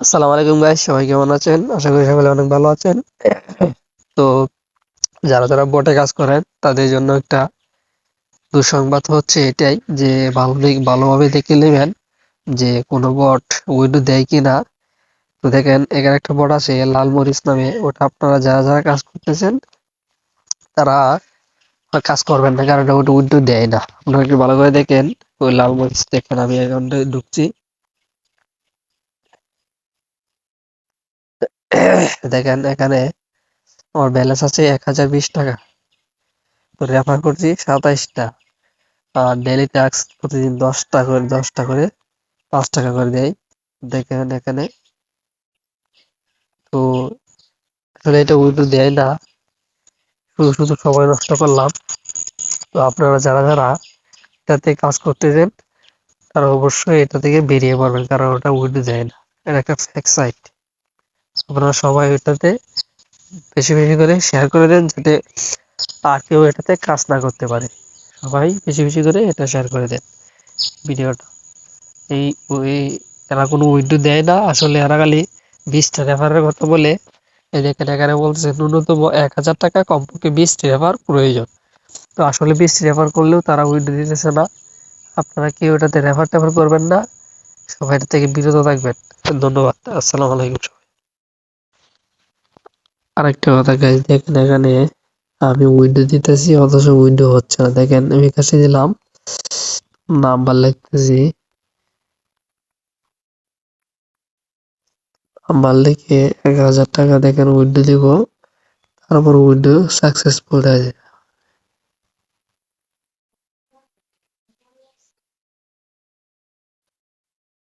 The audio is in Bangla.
আসসালামু আলাইকুম গাইস সবাই কেমন আছেন? আশা করি সকলে অনেক ভালো আছেন। তো যারা যারা বটে কাজ করেন, তাদের জন্য একটা দুঃসংবাদ হচ্ছে এটাই যে ভালো ভালোভাবে দেখে নেবেন যে, কোনো বট উইন্ডো দেয় কিনা। তো দেখেন, এখানে একটা বট আছে, লাল মরিচ নামে। ওটা আপনারা যারা যারা কাজ করতেছেন, তারা কাজ করবেন না, কারণ ওটা উইন্ডো দেয় না। আপনারা একটু ভালো করে দেখেন, ওই লাল মরিচ দেখেন, আমি অ্যাকাউন্টে ঢুকছি। দেখেন এখানে আমার ব্যালেন্স আছে এক হাজার বিশ টাকা। তো রেফার করছি সাতাইশটা। আর ডেলি ট্যাক্স প্রতিদিন দশটা করে দশটা করে পাঁচ টাকা করে দেয়। দেখেন এখানে। তো আসলে এটা উইড্রো দেয় না। শুধু শুধু সময় নষ্ট করলাম। তো আপনারা যারা যারা এটাতে কাজ করতেছেন, তারা অবশ্যই এটা থেকে বেরিয়ে পড়বেন, কারণ ওটা উইড্রো দেয় না। এটা একটা ফেক সাইট আপনারা সবাই এটাতে বেশি বেশি করে শেয়ার করে দেন যাতে আর কেউ এটাতে কাজ না করতে পারে। সবাই বেশি বেশি করে এটা শেয়ার করে দেন ভিডিওটা। এই এরা কোনো উইন্ডো দেয় না। আসলে এরা খালি বিশটা রেফারের কথা বলে। এই দেখেন এখানে বলছে ন্যূনতম এক হাজার টাকা কমপক্ষে বিশটি রেফার প্রয়োজন। তো আসলে বিশটি রেফার করলেও তারা উইন্ডো দিতেছে না। আপনারা কেউ এটাতে রেফার টেফার করবেন না। সবাই এটা থেকে বিরত থাকবেন। ধন্যবাদ। আসসালামু আলাইকুম। আরেকটা কথা গাইজ দেখেন এখানে আমি উইন্ডো দিতেছি, অথচ উইন্ডো হচ্ছে না। দেখেন আমি কাছে দিলাম নাম্বার লিখতেছি। নাম্বার লিখে এক হাজার টাকা দেখেন উইন্ডো দিব, তারপর উইন্ডো সাকসেসফুল হয়ে যায়।